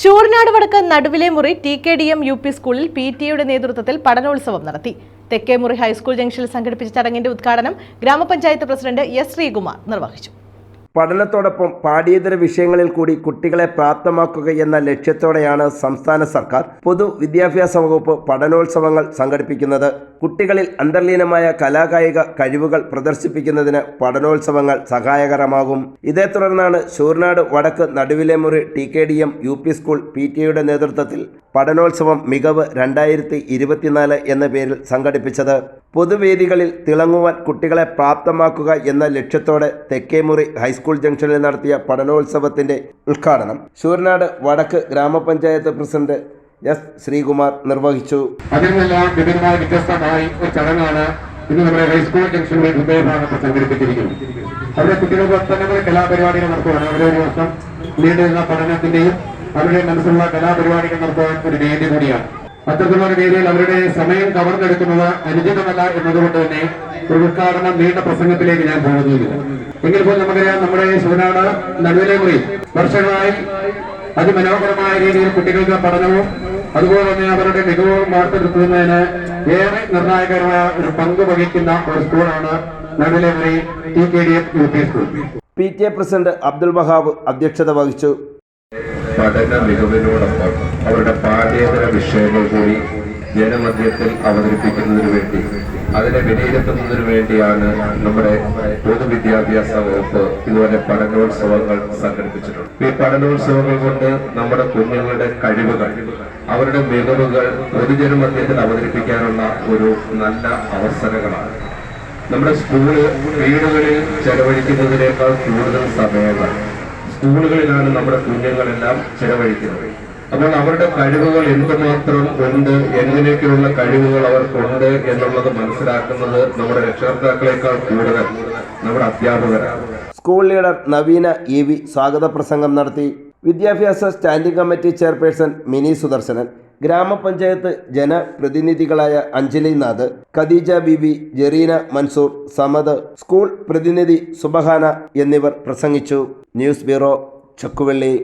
Sooranad Vadakku Naduvile Muri T K D M U P സ്കൂളിൽ P T എയുടെ നേതൃത്വത്തിൽ പഠനോത്സവം നടത്തി. തെക്കേമുറി ഹൈസ്കൂൾ ജംഗ്ഷനിൽ സംഘടിപ്പിച്ച ചടങ്ങിന്റെ ഉദ്ഘാടനം ഗ്രാമപഞ്ചായത്ത് പ്രസിഡന്റ് എസ് ശ്രീകുമാർ നിർവഹിച്ചു. പഠനത്തോടൊപ്പം പാഠ്യേതര വിഷയങ്ങളിൽ കൂടി കുട്ടികളെ പ്രാപ്തമാക്കുക എന്ന ലക്ഷ്യത്തോടെയാണ് സംസ്ഥാന സർക്കാർ പൊതു വിദ്യാഭ്യാസ വകുപ്പ് പഠനോത്സവങ്ങൾ സംഘടിപ്പിക്കുന്നത്. കുട്ടികളിൽ അന്തർലീനമായ കലാകായിക കഴിവുകൾ പ്രദർശിപ്പിക്കുന്നതിന് പഠനോത്സവങ്ങൾ സഹായകരമാകും. ഇതേ തുടർന്നാണ് Sooranad Vadakku Naduvile Muri T K D M U P school P T നേതൃത്വത്തിൽ പഠനോത്സവം മികവ് രണ്ടായിരത്തി ഇരുപത്തിനാല് എന്ന പേരിൽ സംഘടിപ്പിച്ചത്. പൊതുവേദികളിൽ തിളങ്ങുവാൻ കുട്ടികളെ പ്രാപ്തമാക്കുക എന്ന ലക്ഷ്യത്തോടെ തെക്കേമുറി ഹൈസ്കൂൾ ജംഗ്ഷനിൽ നടത്തിയ പഠനോത്സവത്തിന്റെ ഉദ്ഘാടനം ശൂർനാട് വടക്ക് ഗ്രാമപഞ്ചായത്ത് പ്രസിഡന്റ് എസ്. ശ്രീകുമാർ നിർവഹിച്ചു. അതിനെല്ലാം വിവിധമായ വ്യത്യസ്തമായി ഒരു ചടങ്ങാണ് ഇന്ന് നമ്മുടെ ഹൈസ്കൂൾ ജംഗ്ഷനിലെ ഹൃദയഭാഗത്ത് സംഘടിപ്പിച്ചിരിക്കുന്നത്. അവിടെ കുട്ടികൾക്ക് ഒട്ടനവധി കലാപരിപാടികൾ നടത്തുകയാണ് അവരെ ഒരു വർഷം നീണ്ടുനിന്ന പഠനത്തിന്റെയും അവരുടെ മനസ്സിലുള്ള കലാപരിപാടികൾ നടത്താൻ ഒരു വേദി കൂടിയാണ്. അത്തരത്തിലുള്ള ഒരു വേദിയിൽ അവരുടെ സമയം കവർന്നെടുക്കുന്നത് അനുചിതമല്ല എന്നതുകൊണ്ട് തന്നെ ഒരു ഉദ്ഘാടനം നീണ്ട പ്രസംഗത്തിലേക്ക് ഞാൻ പോകുന്നില്ല എങ്കിൽ പോലും നമുക്കറിയാം നമ്മുടെ ശിവനാട് നടുവിലെ മുറി വർഷങ്ങളായി അതിമനോഹരമായ രീതിയിൽ കുട്ടികൾക്ക് പഠനവും അതുപോലെ തന്നെ അവരുടെ മികവും വാർത്തെടുക്കുന്നതിന് ഏറെ നിർണായകരമായ ഒരു പങ്ക് വഹിക്കുന്ന ഒരു സ്കൂളാണ് Naduvile Muri T K D F U P school. P T A president Abdul Wahab അധ്യക്ഷത വഹിച്ചു. പഠന മികവിനോടൊപ്പം അവരുടെ പാഠ്യേതര വിഷയങ്ങൾ കൂടി ജനമധ്യത്തിൽ അവതരിപ്പിക്കുന്നതിനു വേണ്ടി അതിനെ വിലയിരുത്തുന്നതിനു വേണ്ടിയാണ് നമ്മുടെ പൊതുവിദ്യാഭ്യാസ വകുപ്പ് ഇതുപോലെ പഠനോത്സവങ്ങൾ സംഘടിപ്പിച്ചിട്ടുണ്ട് ഈ പഠനോത്സവങ്ങൾ കൊണ്ട് നമ്മുടെ കുഞ്ഞുങ്ങളുടെ കഴിവുകൾ അവരുടെ മികവുകൾ പൊതുജനമധ്യത്തിൽ അവതരിപ്പിക്കാനുള്ള ഒരു നല്ല അവസരങ്ങളാണ്. നമ്മുടെ സ്കൂൾ വീടുകളിൽ ചെലവഴിക്കുന്നതിനേക്കാൾ കൂടുതൽ സമയങ്ങൾ സ്കൂളുകളിലാണ് നമ്മുടെ കുഞ്ഞുങ്ങളെല്ലാം ചെലവഴിക്കുന്നത്. അപ്പോൾ അവരുടെ കഴിവുകൾ എന്തുമാത്രം ഉണ്ട് എങ്ങനെയൊക്കെയുള്ള കഴിവുകൾ അവർക്കുണ്ട് എന്നുള്ളത് മനസ്സിലാക്കുന്നത് നമ്മുടെ രക്ഷകർത്താക്കളെക്കാൾ കൂടുതൽ നമ്മുടെ അധ്യാപകരാണ്. School leader Naveena E V സ്വാഗത പ്രസംഗം നടത്തി വിദ്യാഭ്യാസ standing committee chairperson Mini Sudarsanan. ഗ്രാമപഞ്ചായത്ത് ജനപ്രതിനിധികളായ അഞ്ജലി നാഥ് ഖദീജ ബിബി ജെറീന മൻസൂർ സമദ് സ്കൂൾ പ്രതിനിധി സുബഹാന എന്നിവർ പ്രസംഗിച്ചു. News bureau Chakkuvally.